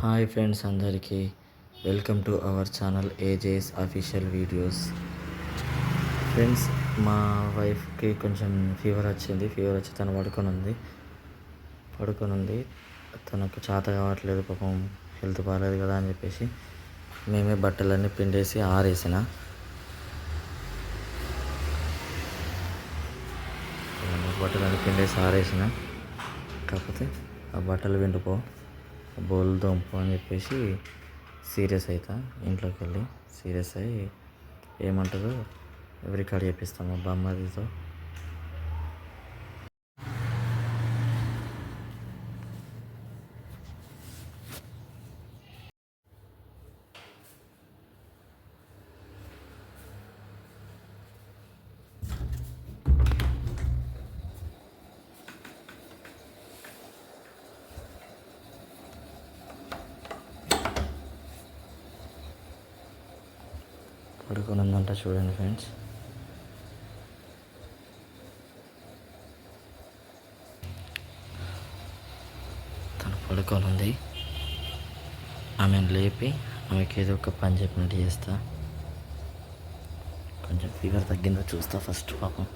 Hi friends అందరికీ welcome to our channel AJS official videos. Friends మా వైఫ్కి కొంచెం ఫీవర్ వచ్చింది. ఫీవర్ వచ్చి తను పడుకొని ఉంది పడుకొని ఉంది తనకు చేత కావట్లేదు పాపం హెల్త్ బాగాలేదు కదా అని చెప్పేసి మేమే బట్టలన్నీ పిండేసి ఆరేసిన. బట్టలన్నీ పిండేసి ఆరేసిన. కాకపోతే ఆ బట్టలు పిండుకో బోల్ అని చెప్పేసి సీరియస్ అవుతా ఇంట్లోకి వెళ్ళి సీరియస్ అయ్యి ఏమంటారు ఎవరి కాడ చెప్పిస్తాము పడుకొని ఉందంట చూడండి ఫ్రెండ్స్. తను పడుకొని ఉంది ఆమెను లేపి ఆమెకి ఏదో ఒక పని చెప్పినట్టు చేస్తా. కొంచెం ఫీవర్ తగ్గిందో చూస్తా ఫస్ట్ పాపం.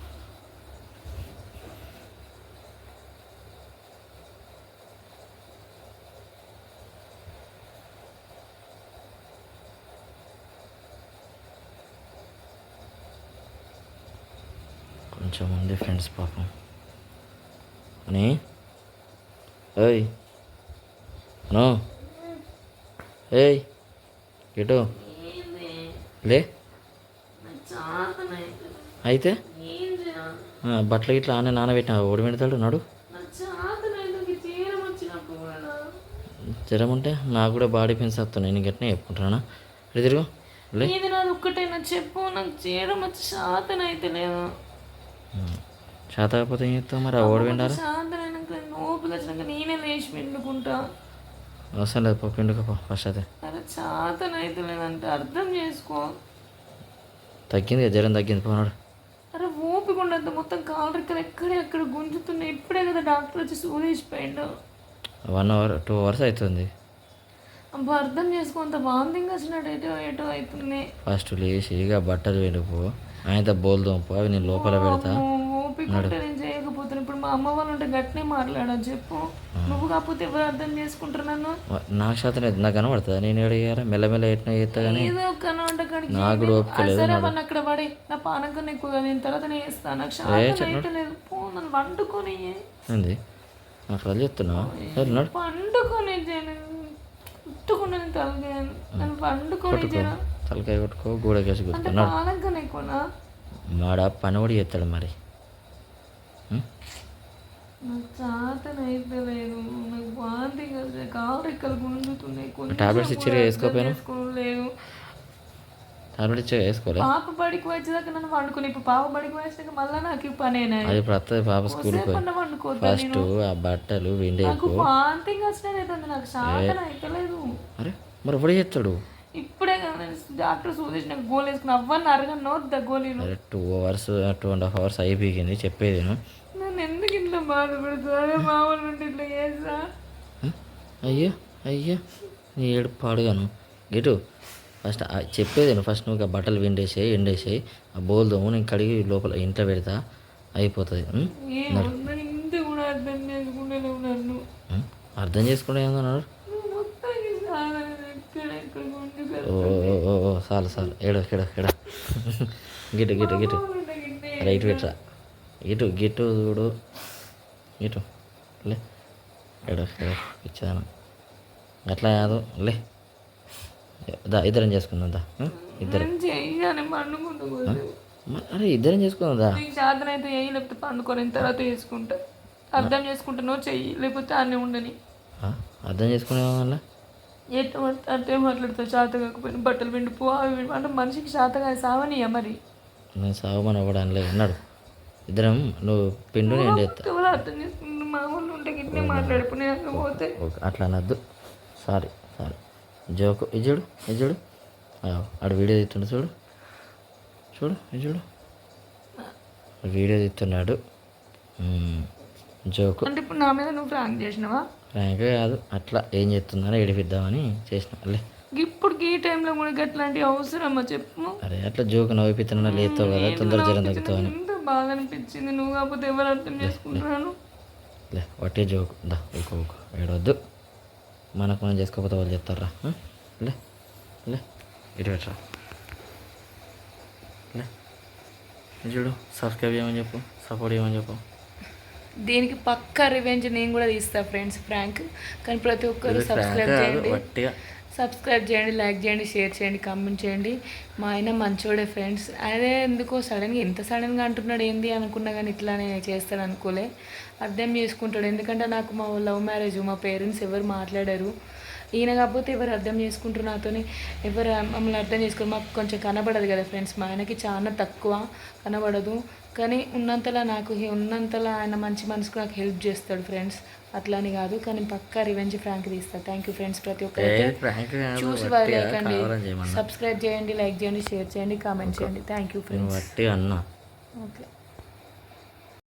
కొంచెం ఉంది ఫ్రెండ్స్ పాపం. అని? ఏయ్. అను? ఏయ్. ఎటు లే. అయితే? బట్టలు ఇట్లా ఆనే నానబెట్టిన ఓడి పెడతాడు నాడు. జ్వరం ఉంటే నాకు కూడా బాడీ పెయిన్స్ వస్తున్నాయి. నేను గట్టినే చెప్పుకుంటున్నా ఇటు తిరుగు. లే. నాది ఒక్కటైనా చెప్పు. నాకు చేయడం వచ్చి శాతం అయితే లేదు చేత కాకపోతే ఏం చెప్తావు మరి? ఓడి అయినాక నోపులు వచ్చినాక నేనే లేచి పిండుకుంటా. అవసరం లేదు పో పిండుకపో ఫస్ట్ అదే అరే అయితే లేదంటే అర్థం చేసుకో. తగ్గింది కదా, జ్వరం తగ్గింది పోనాడు అరే ఓపిక ఉండద్దు మొత్తం కాలు రెక్కలు ఎక్కడే అక్కడ గుంజుతున్నాయి. ఇప్పుడే కదా డాక్టర్ వచ్చి సూదేసిపోయిండు వన్ అవర్ టూ అవర్స్ అవుతుంది అబ్బా అర్థం చేసుకో అంత వాంతింగ్ వచ్చినట్టు ఎటో ఎటో అవుతుంది ఫస్ట్ లేచి ఇక బట్టలు వెనుపు ఆయనతో బోల్ దొంపు అవి నేను లోపల పెడతా. నేను చేయకపోతున్నాను ఇప్పుడు మా అమ్మ వాళ్ళు ఉంటే గట్టినే మాట్లాడని చెప్పు. నువ్వు కాకపోతే ఎవరు అర్థం చేసుకుంటారు నన్ను? నాకు శాతం లేదు. నాకు కనబడుతుంది? నేను ఏడయ్యారా మెల్లమెల్ల ఎట్లా చేస్తా కానీ ఏదో నాకు కూడా ఓపిక లేదు సరే అక్కడ పడి. నా పానం కన్నా ఎక్కువ నేను తర్వాత నేను వేస్తాను నాకు శాతం అయితే లేదు. పో నన్ను వండుకొని ఏంది? నాకు అది చెప్తున్నావా? సరే నడు. వండుకొని తలగా నన్ను వండుకొని తలకాయ కొట్టుకో గూడకేసి అంటే కొట్టుకో నడు పానం కూడా చేస్తాడు మరి. టాబ్లెట్స్ ఇచ్చి వేసుకోపోయాను? టాబ్లెట్ ఇచ్చి వేసుకోలే? పాప బడికి వచ్చేదాకా నన్ను వండుకుని ఇప్పుడు పాప బడికి వచ్చాక మళ్ళీ నాకు పనేనా అది ఇప్పుడు వస్తుంది పాప వండుకోద్దా ఫస్ట్ ఆ బట్టలు విండేకు వాంతింగ్ వచ్చినది నాకు శాతం అయితలేదు అరే మరి చేస్తాడు? ఇప్పుడే డాక్టర్ సూదేసి నాకు గోలు వేసుకుని అవ్వని అరగను వద్ద గోళీలు two hours two and half hours అయిపోయింది చెప్పేది నేను నన్ను ఎందుకు ఇంత బాధపడుతుంది మామూలు నుండి ఇట్లా చేసా? అయ్యో అయ్యో నీ ఏడు పాడుగాను. గిటు ఫస్ట్ చెప్పేది ఫస్ట్ నువ్వు బట్టలు విండేసేయి ఎండేసేయి. ఆ బోల్ దోము నేను కడిగి లోపల ఇంట్లో పెడతా అయిపోతుంది. అర్థం చేసుకుంటే ఏందన్నాడు చాలు చాలు. ఏడో ఏడో ఏడో. గిటు గిటు గిటు రైట్ పెట్టరా? ఇటు గిటు చూడు. ఇటు. లే. ఎడో ఎడో ఇచ్చాను అట్లా కాదు. లే. దా ఇద్దరం చేసుకుందాం దా? ఇద్దరం. అరే ఇద్దరం చేసుకుందాం దా. సాధన అయితే చెయ్యి లేకపోతే పండుకొని తర్వాత చేసుకుంటా. అర్థం చేసుకుంటానో చెయ్యి లేకపోతే అన్నీ ఉండని? అర్థం చేసుకునే వల్ల పడితే అట్టే మాట్లాడుతావు చేత కాకపోయినా బట్టలు పిండిపో అవి అంటే మనిషికి చేత కాదు సావనియా మరి? నేను సాగుమని అవ్వడం అనలేదు అన్నాడు ఇద్దరం నువ్వు పిండు నేను చేస్తా ఎవరు అర్థం మా వాళ్ళు ఉంటే గిట్నే అక్కడ పోతే. ఓకే అట్లా అనద్దు. Sorry sorry. జోకు చూడు ఆ, ఆడు వీడియో తీస్తుండు చూడు. చూడు ఇది చూడు. వీడియో తీస్తున్నాడు. జోకు. అంటే ఇప్పుడు నా మీద నువ్వు ఫ్రాంక్ చేసినావా? ప్రాంక్ కాదు అట్లా ఏం చెప్తుందని ఏడిపిద్దామని చేసిన లే ఇప్పుడు ఈ టైంలో కూడా గట్లాంటి అవసరమా చెప్పు? అరే అట్లా జోక్ నవ్విపిస్తున్నా లేస్తావు కదా తొందర జ్వరం తగ్గుతావని. ఎంత బాగా అనిపించింది నువ్వు కాకపోతే ఎవరు అర్థం చేసుకుంటున్నాను లే వట్టే జోక్. దా ఊకో ఊకో ఏడవద్దు. మనకు మనం చేసుకోకపోతే వాళ్ళు చెప్తారా? లే లే ఇటు పెట్టరా? లే చూడు సబ్స్క్రైబ్ చేయమని చెప్పు సపోర్ట్ చేయమని చెప్పు. దీనికి పక్కా రివెంజ్ నేను కూడా తీస్తా ఫ్రెండ్స్ ఫ్రాంక్ కానీ ప్రతి ఒక్కరు సబ్స్క్రైబ్ చేయండి. సబ్స్క్రైబ్ చేయండి లైక్ చేయండి షేర్ చేయండి కామెంట్ చేయండి. మా ఆయన మంచోడే ఫ్రెండ్స్ అదే ఎందుకో సడన్గా ఎంత సడన్గా అంటున్నాడు ఏంది అనుకున్నా కానీ ఇట్లానే చేస్తాడు అనుకోలే. అర్థం చేసుకుంటాడు. ఎందుకంటే నాకు మా లవ్ మ్యారేజ్ మా పేరెంట్స్ ఎవరు మాట్లాడారు. ఈయన కాకపోతే ఎవరు అర్థం చేసుకుంటారు నాతోని? ఎవరు మమ్మల్ని అర్థం చేసుకోరు? మాకు కొంచెం కనబడదు కదా ఫ్రెండ్స్ మా ఆయనకి చాలా తక్కువ కనబడదు. కానీ ఉన్నంతలా నాకు ఉన్నంతలా ఆయన మంచి మనసుకు నాకు హెల్ప్ చేస్తాడు ఫ్రెండ్స్. అట్లాని కాదు కానీ పక్కా రివెంజ్ ఫ్రాంక్ తీస్తా. థ్యాంక్ యూ ఫ్రెండ్స్ ప్రతి ఒక్కరికి. చూసి వదిలేకండి చేయమన్నా. సబ్స్క్రైబ్ చేయండి లైక్ చేయండి షేర్ చేయండి కామెంట్ చేయండి. Thank you friends. ఓకే.